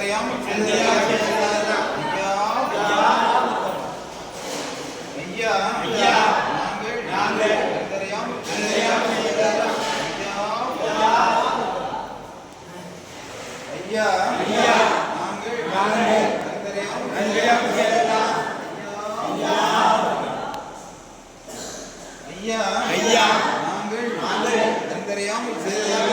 அறிந்தறியாமல் ஐயா ஐயா நாங்கள் நாங்கள் அறிந்தறியாமல் ஐயா ஐயா நாங்கள் நாங்கள் அறிந்தறியாமல் ஐயா ஐயா நாங்கள் நாங்கள் அறிந்தறியாமல்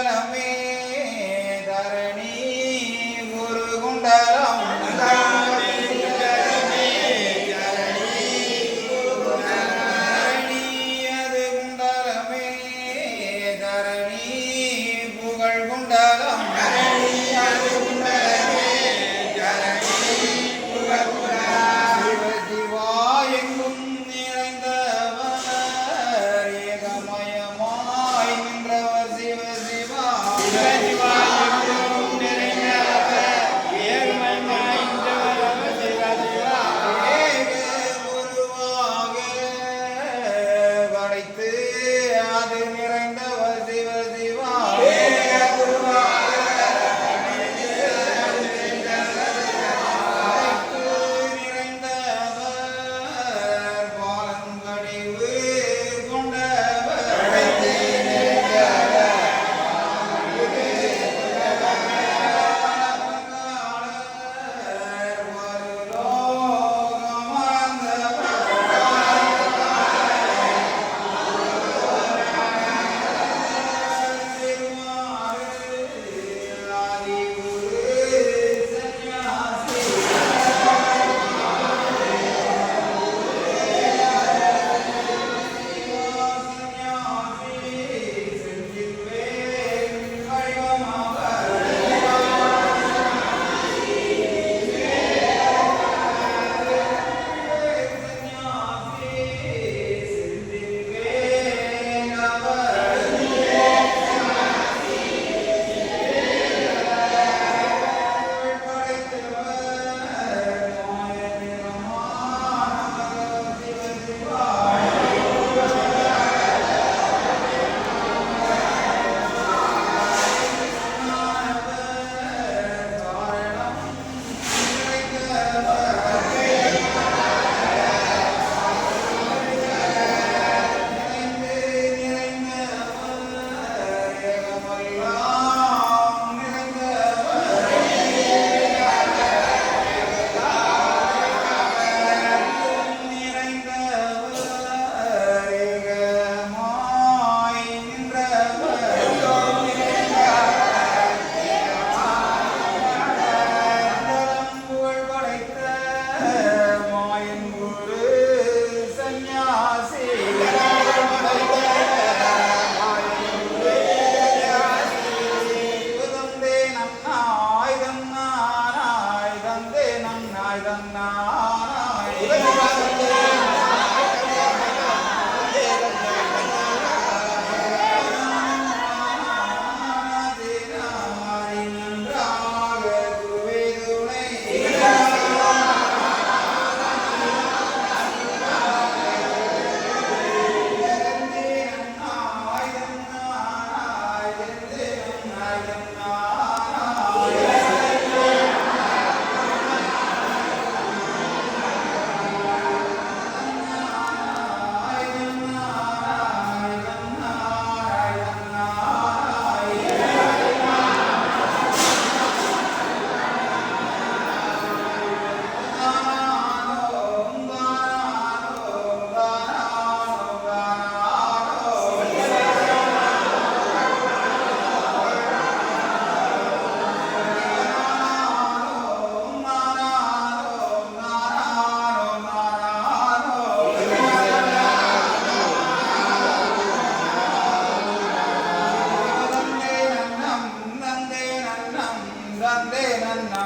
العالمين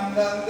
நன்னம்